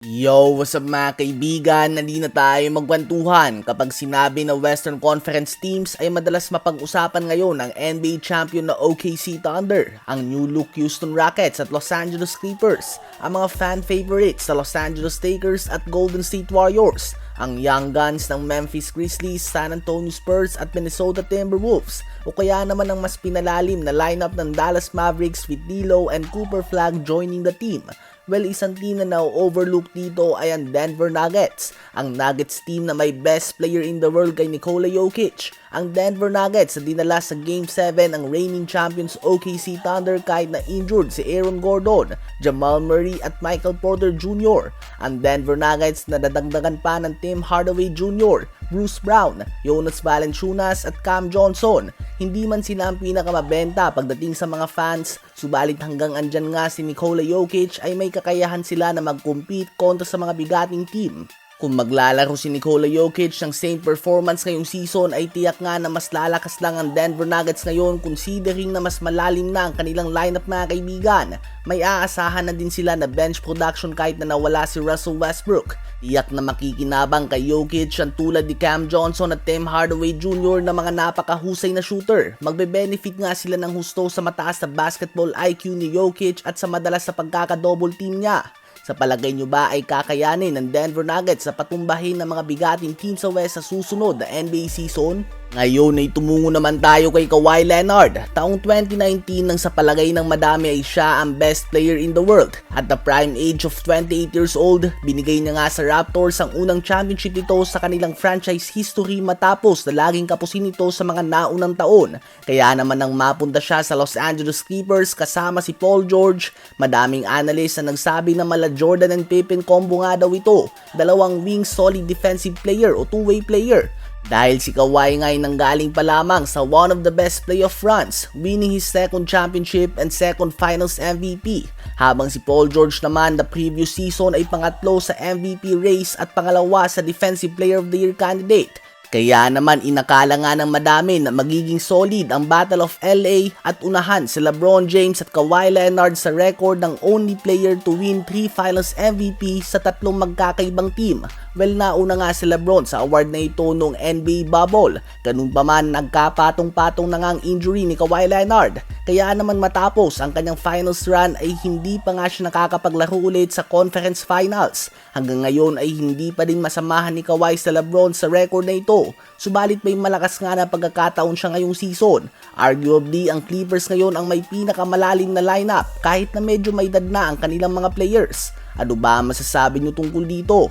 Yo, what's up mga kaibigan? Nandi na tayo magkwentuhan. Kapag sinabi na Western Conference teams ay madalas mapag-usapan ngayon ang NBA champion na OKC Thunder, ang new look Houston Rockets at Los Angeles Clippers, ang mga fan favorites sa Los Angeles Lakers at Golden State Warriors, ang Young Guns ng Memphis Grizzlies, San Antonio Spurs at Minnesota Timberwolves, o kaya naman ang mas pinalalim na lineup ng Dallas Mavericks with D'Lo and Cooper Flag joining the team. Well, isang team na na-overlook dito ay ang Denver Nuggets. Ang Nuggets team na may best player in the world kay Nikola Jokic. Ang Denver Nuggets na dinala sa Game 7 ang reigning champions OKC Thunder kahit na injured si Aaron Gordon, Jamal Murray at Michael Porter Jr. Ang Denver Nuggets na dadagdagan pa ng Tim Hardaway Jr., Bruce Brown, Jonas Valanciunas at Cam Johnson. Hindi man sila ang pinakamabenta pagdating sa mga fans, subalit hanggang andyan nga si Nikola Jokic ay may kakayahan sila na mag-compete kontra sa mga bigating team. Kung maglalaro si Nikola Jokic ng same performance ngayong season ay tiyak nga na mas lalakas lang ang Denver Nuggets ngayon considering na mas malalim na ang kanilang lineup mga kaibigan. May aasahan na din sila na bench production kahit na nawala si Russell Westbrook. Tiyak na makikinabang kay Jokic ang tulad ni Cam Johnson at Tim Hardaway Jr. na mga napakahusay na shooter. Magbe-benefit nga sila ng husto sa mataas na basketball IQ ni Jokic at sa madalas sa pagkaka-double team niya. Sa palagay nyo ba ay kakayanin ng Denver Nuggets sa patumbahin ng mga bigating team sa West sa susunod na NBA season? Ngayon ay tumungo naman tayo kay Kawhi Leonard. Taong 2019 nang sa palagay ng madami ay siya ang best player in the world. At the prime age of 28 years old, binigay niya nga sa Raptors ang unang championship nito sa kanilang franchise history matapos na laging kapusin ito sa mga naunang taon. Kaya naman nang mapunta siya sa Los Angeles Clippers kasama si Paul George, madaming analyst na nagsabi na mala Jordan and Pippen combo nga daw ito. Dalawang wing solid defensive player o two-way player. Dahil si Kawhi nga ay nanggaling pa lamang sa one of the best playoff runs, winning his second championship and second finals MVP. Habang si Paul George naman the previous season ay pangatlo sa MVP race at pangalawa sa Defensive Player of the Year candidate. Kaya naman inakala nga ng madami na magiging solid ang Battle of LA at unahan si LeBron James at Kawhi Leonard sa record ng only player to win 3 finals MVP sa tatlong magkakaibang team. Well, nauna nga si LeBron sa award na ito noong NBA bubble. Ganun pa man, nagkapatong-patong na nga ang injury ni Kawhi Leonard. Kaya naman matapos ang kanyang finals run ay hindi pa nga siya nakakapaglaro ulit sa conference finals. Hanggang ngayon ay hindi pa din masamahan ni Kawhi sa LeBron sa record na ito. Subalit may malakas nga na pagkakataon siya ngayong season. Arguably, ang Clippers ngayon ang may pinakamalalim na lineup kahit na medyo may edad na ang kanilang mga players. Ano ba masasabi nyo tungkol dito?